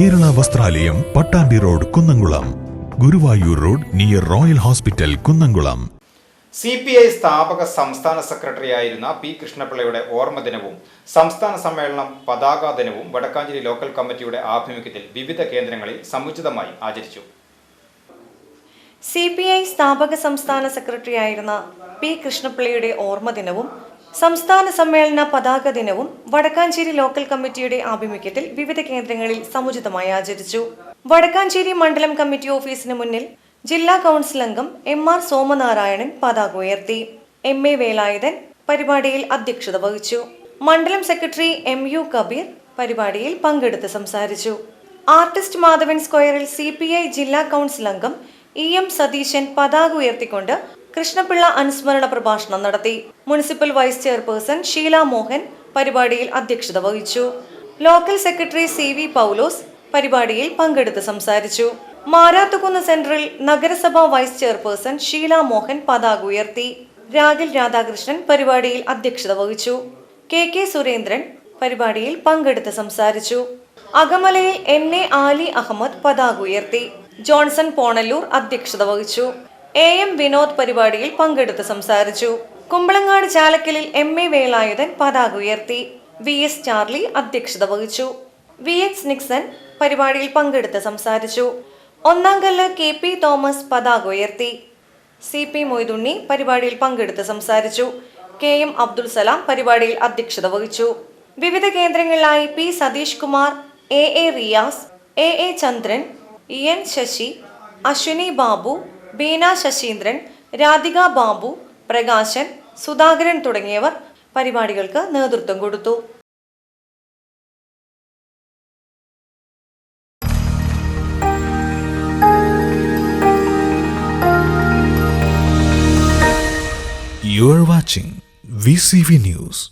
വസ്ത്രാലയം Pattambi road Kunnamkulam. Guruvayur road near royal hospital Kunnamkulam. C P I സ്ഥാപക സംസ്ഥാന secretary ആയിരുന്ന P കൃഷ്ണപിള്ളയുടെ ഓർമ്മദിനവും സംസ്ഥാന സമ്മേളനം പതാക ദിനവും വടക്കാഞ്ചേരി ലോക്കൽ കമ്മിറ്റിയുടെ ആഭിമുഖ്യത്തിൽ വിവിധ കേന്ദ്രങ്ങളിൽ സമുചിതമായി ആചരിച്ചു. സി പി ഐ സ്ഥാപക സംസ്ഥാന സെക്രട്ടറിയായിരുന്ന പി കൃഷ്ണപിള്ളയുടെ ഓർമ്മ ദിനവും സംസ്ഥാന സമ്മേളന പതാക ദിനവും വടക്കാഞ്ചേരി ലോക്കൽ കമ്മിറ്റിയുടെ ആഭിമുഖ്യത്തിൽ വിവിധ കേന്ദ്രങ്ങളിൽ സമുചിതമായി ആചരിച്ചു. വടക്കാഞ്ചേരി മണ്ഡലം കമ്മിറ്റി ഓഫീസിന് മുന്നിൽ ജില്ലാ കൗൺസിൽ അംഗം എം ആർ സോമനാരായണൻ പതാക ഉയർത്തി. എം എ വേലായുധൻ പരിപാടിയിൽ അധ്യക്ഷത വഹിച്ചു. മണ്ഡലം സെക്രട്ടറി എം യു കബീർ പരിപാടിയിൽ പങ്കെടുത്ത് സംസാരിച്ചു. ആർട്ടിസ്റ്റ് മാധവൻ സ്ക്വയറിൽ സി ജില്ലാ കൗൺസിൽ അംഗം ഇ എം സതീശൻ പതാക ഉയർത്തിക്കൊണ്ട് കൃഷ്ണപിള്ള അനുസ്മരണ പ്രഭാഷണം നടത്തി. Municipal vice chairperson Sheela Mohan പരിപാടിയിൽ അധ്യക്ഷത വഹിച്ചു. Local secretary C V Paulose പരിപാടിയിൽ പങ്കെടുത്ത് സംസാരിച്ചു. മാരാത്തുകുന്ന് സെന്ററിൽ നഗരസഭാ വൈസ് ചെയർപേഴ്സൺ ഷീല മോഹൻ പതാക ഉയർത്തി. രാഗിൽ രാധാകൃഷ്ണൻ പരിപാടിയിൽ അധ്യക്ഷത വഹിച്ചു. കെ കെ സുരേന്ദ്രൻ പരിപാടിയിൽ പങ്കെടുത്ത് സംസാരിച്ചു. അകമലയിൽ എൻ എ ആലി അഹമ്മദ് പതാക ഉയർത്തി. ജോൺസൺ പോണല്ലൂർ അധ്യക്ഷത വഹിച്ചു. എ എം വിനോദ് പരിപാടിയിൽ പങ്കെടുത്ത് സംസാരിച്ചു. കുമ്പളങ്ങാട് ചാലക്കലിൽ എം എ വേലായുധൻ പതാക ഉയർത്തി. വി എസ് ചാർലി അധ്യക്ഷത വഹിച്ചു. വി എക്സ് നിക്സൺ പരിപാടിയിൽ പങ്കെടുത്ത് സംസാരിച്ചു. ഒന്നാംകല്ല് കെ പി തോമസ് പതാക ഉയർത്തി. സി പി മൊയ്തുണ്ണി പരിപാടിയിൽ പങ്കെടുത്ത് സംസാരിച്ചു. കെ എം അബ്ദുൽ സലാം പരിപാടിയിൽ അധ്യക്ഷത വഹിച്ചു. വിവിധ കേന്ദ്രങ്ങളിലായി P Satheesh Kumar A A Riyas A A Chandran E N Sasi Ashwini Babu Beena Saseendran Radhika Babu Prakashan Sudhakaran തുടങ്ങിയവർ പരിപാടികൾക്ക് നേതൃത്വം കൊടുത്തു You are watching VCV News.